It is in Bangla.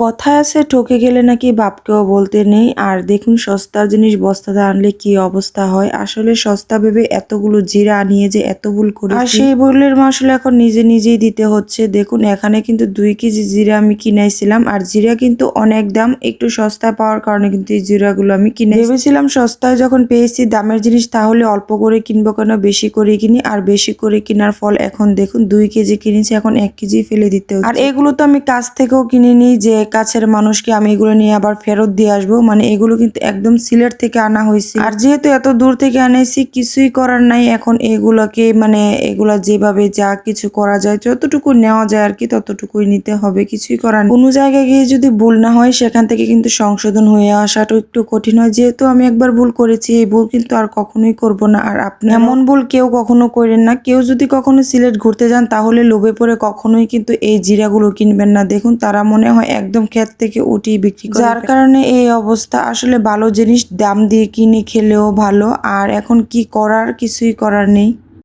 কথায় আছে ঠকে গেলে নাকি বাপকেও বলতে নেই। আর দেখুন সস্তার জিনিস বস্তাতে আনলে কি অবস্থা হয়? আসলে সস্তা ভেবে এতগুলো জিরা আনিয়ে যে এত ভুল করি আর সেই ভুলের মাসুল এখন নিজে নিজেই দিতে হচ্ছে। দেখুন এখানে কিন্তু দুই কেজি জিরা আমি কিনাইছিলাম আর জিরা কিন্তু অনেক দাম। একটু সস্তা পাওয়ার কারণে কিন্তু এই জিরাগুলো আমি কিনে ভেবেছিলাম সস্তায় যখন পেয়েছি দামের জিনিস তাহলে অল্প করে কিনবো কেন? বেশি করে কিনি। আর বেশি করে কেনার ফল এখন দেখুন দুই কেজি কিনেছি এখন এক কেজি ফেলে দিতে হচ্ছে। আর এগুলো তো আমি কাছ থেকেও কিনে নিই যে কাছের মানুষকে আমি এগুলো নিয়ে আবার ফেরত দিয়ে আসব। মানে এগুলো কিন্তু একদম সিলেট থেকে আনা হয়েছে। আর যেহেতু এত দূর থেকে আনাইছি কিছুই করার নাই। এখন এগুলোকে মানে এগুলা যেভাবে যা কিছু করা যায়, যতটুকু নেওয়া যায় আর কি, ততটুকুই নিতে হবে। কিছুই করার কোনো জায়গায় গিয়ে যদি ভুল না হয়, সেখান থেকে কিন্তু সংশোধন হয়ে আসাটা একটু কঠিন হয়। যেহেতু আমি একবার ভুল করেছি, এই ভুল কিন্তু আর কখনোই করব না। আর আপনি এমন ভুল কেউ কখনো করেন না। কেউ যদি কখনো সিলেট ঘুরতে যান, তাহলে লোভে পড়ে কখনোই কিন্তু এই জিরাগুলো কিনবেন না। দেখুন, তারা মনে হয় একদম ক্ষেত থেকে উঠিয়ে বিক্রি করে যার কারণে এই অবস্থা আসলে ভালো জিনিস দাম দিয়ে কিনে খেলেও ভালো। আর এখন কি করার কিছুই করার নেই।